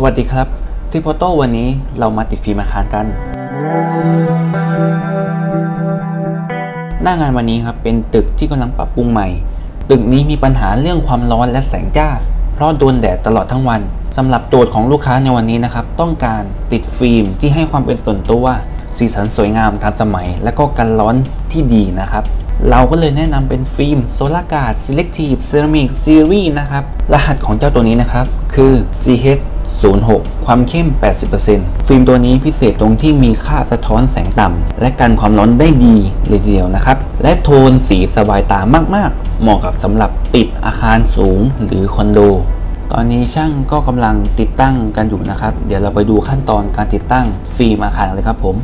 สวัสดีครับ ที่โพโต้วันนี้เรามาติดฟิล์มอาคารกัน หน้างานวันนี้ครับเป็นตึกที่กำลังปรับปรุงใหม่ ตึกนี้มีปัญหาเรื่องความร้อนและแสงจ้า เพราะโดนแดดตลอดทั้งวันสำหรับโจทย์ของลูกค้าในวันนี้นะครับ ต้องการติดฟิล์มที่ให้ความเป็นส่วนตัว สีสันสวยงามทันสมัย และก็กันร้อนที่ดีนะครับเราก็เลยแนะนำเป็นฟิล์ม Solar Guard Selective Ceramic Series นะครับ รหัสของเจ้าตัวนี้นะครับ คือ CH 06 ความเข้ม 80%ฟิล์มตัวนี้พิเศษตรงที่มีค่าสะท้อนแสงต่ำ และกันความร้อนได้ดีเลยทีเดียวนะครับ และโทนสีสบายตามากๆ เหมาะกับสำหรับติดอาคารสูงหรือคอนโด ตอนนี้ช่างก็กำลังติดตั้งกันอยู่นะครับ เดี๋ยวเราไปดูขั้นตอนการติดตั้งฟิล์มอาคารเลยครับผม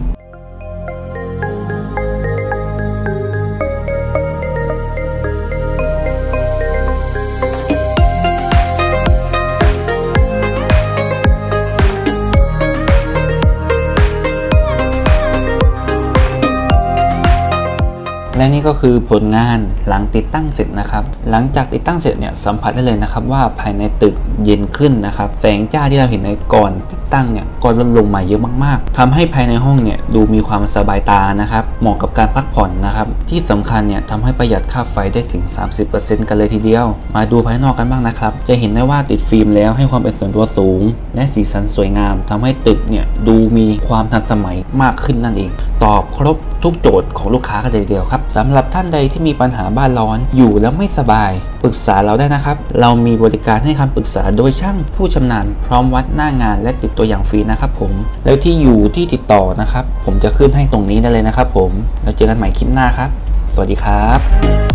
และนี่ก็คือผลงานหลังติดตั้งเสร็จนะครับ หลังจากติดตั้งเสร็จเนี่ยสัมผัสได้เลยนะครับว่าภายในตึกเย็นขึ้นนะครับ แสงจ้าที่เราเห็นในก่อนติดตั้งเนี่ยก็ลดลงมาเยอะมากๆทำให้ภายในห้องเนี่ยดูมีความสบายตานะครับเหมาะกับการพักผ่อนนะครับ ที่สำคัญเนี่ยทำให้ประหยัดค่าไฟได้ถึง 30%กันเลยทีเดียว มาดูภายนอกกันบ้างนะครับ จะเห็นได้ว่าติดฟิล์มแล้วให้ความเป็นส่วนตัวสูง และสีสันสวยงามทำให้ตึกเนี่ยดูมีความทันสมัยมากขึ้นนั่นเอง ตอบครบทุกโจทย์ของลูกค้ากันเลยเดียวครับสำหรับท่านใดที่มีปัญหาบ้านร้อนอยู่แล้วไม่สบาย ปรึกษาเราได้นะครับ เรามีบริการให้คำปรึกษาโดยช่างผู้ชำนาญ พร้อมวัดหน้างานและติดตัวอย่างฟรีนะครับผม แล้วที่อยู่ที่ติดต่อนะครับ ผมจะขึ้นให้ตรงนี้ได้เลยนะครับผม แล้วเจอกันใหม่คลิปหน้าครับ สวัสดีครับ